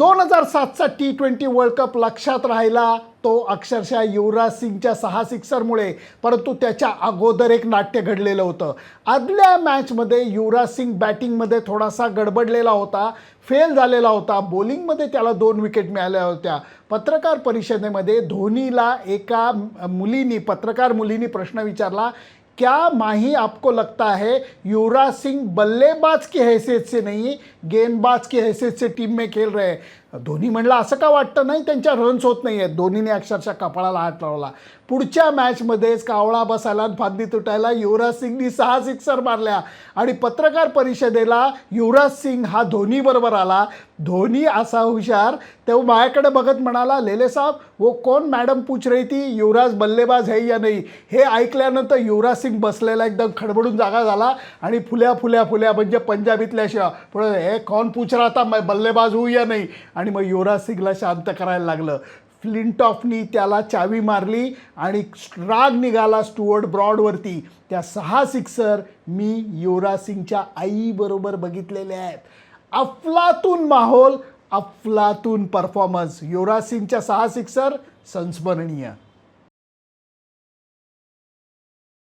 दोन हजार सातचा टी ट्वेंटी वर्ल्ड कप लक्षात राहिला तो अक्षरशः युवराज सिंगच्या सहा सिक्सरमुळे परंतु त्याच्या अगोदर एक नाट्य घडलेलं होतं. आदल्या मॅचमध्ये युवराज सिंग बॅटिंगमध्ये थोडासा गडबडलेला होता फेल झालेला होता. बॉलिंगमध्ये त्याला दोन विकेट मिळाल्या होत्या. पत्रकार परिषदेमध्ये धोनीला एका मुलीनी पत्रकार मुलीनी प्रश्न विचारला क्या माही आपको लगता है? युवराज सिंह बल्लेबाज की हैसियत से नहीं गेंदबाज की हैसियत से टीम में खेल रहे हैं। धोनी म्हणला असं का वाटतं? नाही त्यांच्या रन्स होत नाही आहेत धोनीने अक्षरशः कपाळाला हात लावला. पुढच्या मॅचमध्येच कावळा बसायला आणि फांदी तुटायला युवराज सिंगनी सहा सिक्सर मारल्या. आणि पत्रकार परिषदेला युवराज सिंग हा धोनीबरोबर आला. धोनी असा हुशार तेव्हा माझ्याकडे बघत म्हणाला लेले साहब वो कोण मॅडम पूछ रही थी? युवराज बल्लेबाज है या नाही? हे ऐकल्यानंतर युवराज सिंग बसलेला एकदम खडबडून जागा झाला आणि फुल्या फुल्या फुल्या म्हणजे पंजाबीतल्या शिवा पुढे हे कोण पूछ रहा था? मैं बल्लेबाज होऊ या नाही? आणि मग युवराज सिंगला शांत करायला लागलं. फ्लिंटॉफनी त्याला चावी मारली आणि राग निघाला स्टुअर्ट ब्रॉडवरती. त्या सहा सिक्सर मी युवराज सिंगच्या आईबरोबर बघितलेले आहेत. अफलातून माहोल अफलातून परफॉर्मन्स युवराज सिंगच्या सहा सिक्सर संस्मरणीय.